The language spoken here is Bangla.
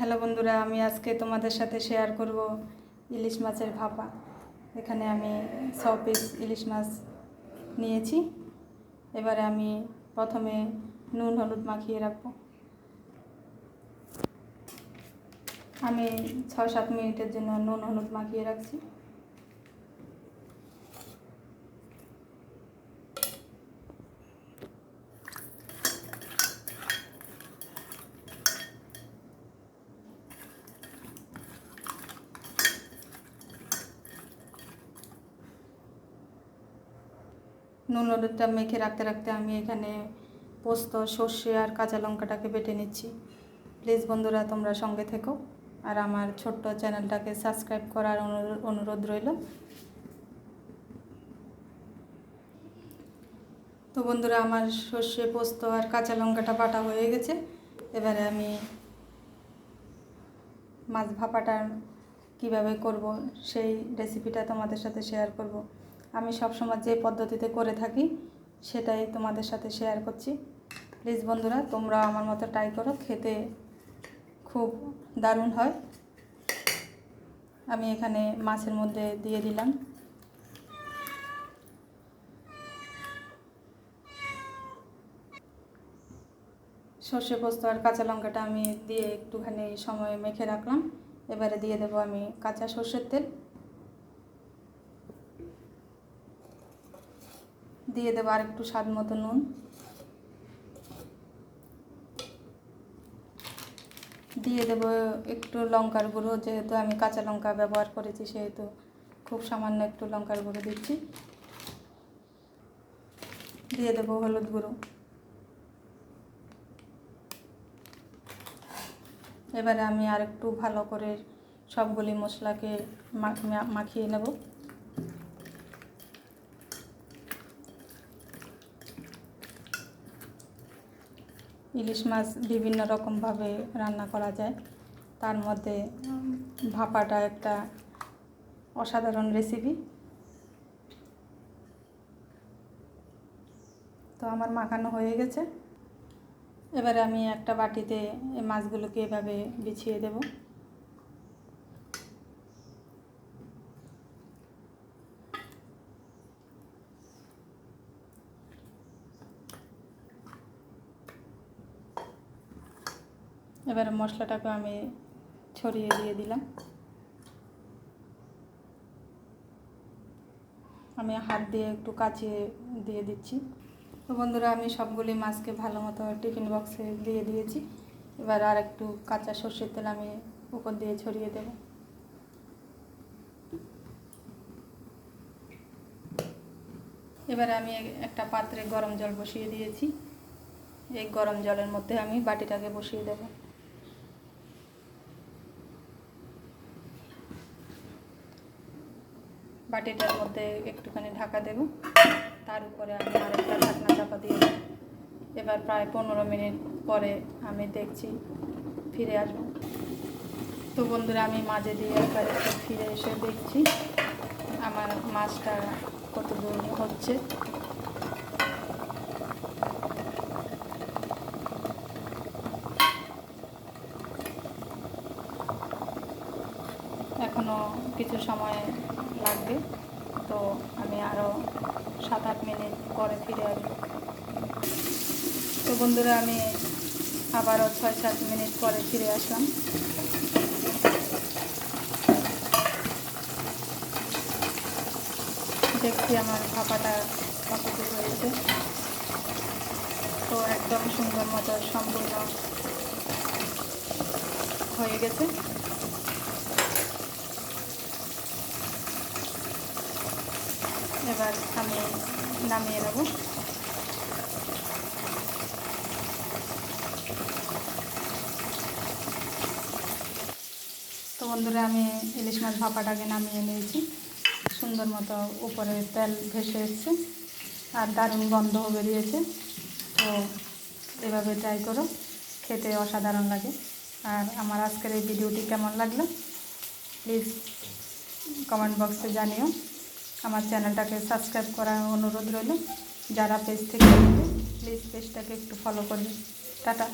হ্যালো বন্ধুরা, আমি আজকে তোমাদের সাথে শেয়ার করব ইলিশ মাছের ভাপা। এখানে আমি ছ পিস ইলিশ মাছ নিয়েছি। এবারে আমি প্রথমে নুন, হলুদ মাখিয়ে রাখব। আমি ছ সাত মিনিটের জন্য নুন, হলুদ মাখিয়ে রাখছি। নুন, হলুদটা মেখে রাখতে রাখতে আমি এখানে পোস্ত, সর্ষে আর কাঁচা লঙ্কাটাকে বেটে নিচ্ছি। প্লিজ বন্ধুরা, তোমরা সঙ্গে থেকো। আর আমার ছোট্ট চ্যানেলটাকে সাবস্ক্রাইব করার অনুরো- অনুরোধ রইল। তো বন্ধুরা, আমার সর্ষে, পোস্ত আর কাঁচা লঙ্কাটা বাটা হয়ে গেছে। এবারে আমি মাছ ভাপাটা কীভাবে করব, সেই রেসিপিটা তোমাদের সাথে শেয়ার করব। আমি সবসময় যে পদ্ধতিতে করে থাকি, সেটাই তোমাদের সাথে শেয়ার করছি। প্লিজ বন্ধুরা, তোমরা আমার মতো ট্রাই করো, খেতে খুব দারুণ হয়। আমি এখানে মাছের মধ্যে দিয়ে দিলাম। সর্ষে পোস্ত আর কাঁচা লঙ্কাটা আমি দিয়ে একটুখানি সময় মেখে রাখলাম। এবারে দিয়ে দেবো আমি কাঁচা সর্ষের তেল। দিয়ে দেবো আর একটু স্বাদ মতো নুন। দিয়ে দেবো একটু লঙ্কার গুঁড়ো, যেহেতু আমি কাঁচা লঙ্কা ব্যবহার করেছি, সেহেতু খুব সামান্য একটু লঙ্কার গুঁড়ো দিচ্ছি। দিয়ে দেবো হলুদ গুঁড়ো। এবারে আমি আর একটু ভালো করে সবগুলি মশলাকে মাখিয়ে নেব। ইলিশ মাছ বিভিন্ন রকমভাবে রান্না করা যায়। তার মধ্যে ভাপাটা একটা অসাধারণ রেসিপি তো আমার মাখানো হয়ে গেছে। এবারে আমি একটা বাটিতে এই মাছগুলোকে এভাবে বিছিয়ে দেব। এবারে মশলাটাকে আমি ছড়িয়ে দিয়ে দিলাম। আমি হাত দিয়ে একটু কাচিয়ে দিয়ে দিচ্ছি। তো বন্ধুরা, আমি সবগুলি মাছকে ভালো মতো টিফিন বক্সে দিয়ে দিয়েছি। এবার আর একটু কাঁচা সর্ষের তেল আমি উপর দিয়ে ছড়িয়ে দেব। এবারে আমি একটা পাত্রে গরম জল বসিয়ে দিয়েছি। এই গরম জলের মধ্যে আমি বাটিটাকে বসিয়ে দেব। বাটিটার মধ্যে একটুখানি ঢাকা দেব। তার উপরে আমি আরেকটা ঢাকনা চাপা দিয়ে এবার প্রায় পনেরো মিনিট পরে আমি দেখছি ফিরে আসব। তো বন্ধুরা, আমি মাঝে দিয়ে একবার একটু ফিরে এসে দেখছি আমার মাছটা কত দূর হচ্ছে। এখনও কিছু সময় লাগবে। তো আমি আরও সাত আট মিনিট পরে ফিরে আসব। তো বন্ধুরা, আমি আবারও ছয় সাত মিনিট পরে ফিরে আসলাম। দেখছি আমার ভাপাটা কতটুকু হয়েছে। তো একদম সুন্দর মতো সম্পূর্ণ হয়ে গেছে। এবার আমি নামিয়ে নেব। তো বন্ধুরা, আমি ইলিশ মাছ ভাপাটাকে নামিয়ে নিয়েছি। সুন্দর মতো উপরে তেল ভেসে এসছে আর দারুণ গন্ধও বেরিয়েছে। তো এভাবে ট্রাই করো, খেতে অসাধারণ লাগে। আর আমার আজকের এই ভিডিওটি কেমন লাগল, প্লিজ কমেন্ট বক্সে জানিও। আমার চ্যানেলটাকে সাবস্ক্রাইব করার অনুরোধ রইল। যারা পেজ থেকে প্লিজ পেজটাকে একটু ফলো করবে টাটা।